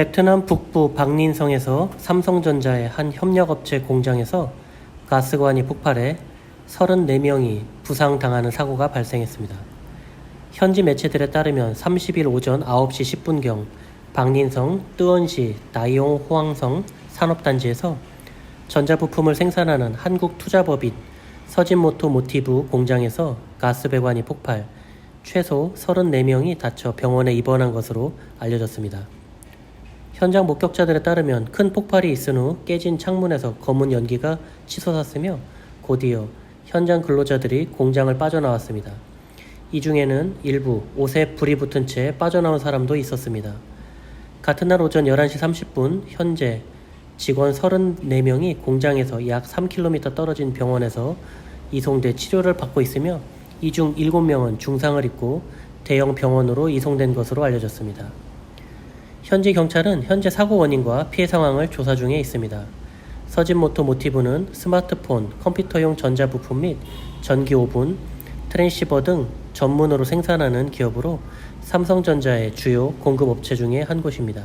베트남 북부 박린성에서 삼성전자의 한 협력업체 공장에서 가스관이 폭발해 34명이 부상당하는 사고가 발생했습니다. 현지 매체들에 따르면 30일 오전 9시 10분경 박린성 뜨원시 나이용 호황성 산업단지에서 전자부품을 생산하는 한국투자법인 서진모토 모티브 공장에서 가스 배관이 폭발, 최소 34명이 다쳐 병원에 입원한 것으로 알려졌습니다. 현장 목격자들에 따르면 큰 폭발이 있은 후 깨진 창문에서 검은 연기가 치솟았으며 곧이어 현장 근로자들이 공장을 빠져나왔습니다. 이 중에는 일부 옷에 불이 붙은 채 빠져나온 사람도 있었습니다. 같은 날 오전 11시 30분 현재 직원 34명이 공장에서 약 3km 떨어진 병원에서 이송돼 치료를 받고 있으며 이 중 7명은 중상을 입고 대형 병원으로 이송된 것으로 알려졌습니다. 현지 경찰은 현재 사고 원인과 피해 상황을 조사 중에 있습니다. 서진모토 모티브는 스마트폰, 컴퓨터용 전자부품 및 전기 오븐, 트랜시버 등 전문으로 생산하는 기업으로 삼성전자의 주요 공급업체 중에 한 곳입니다.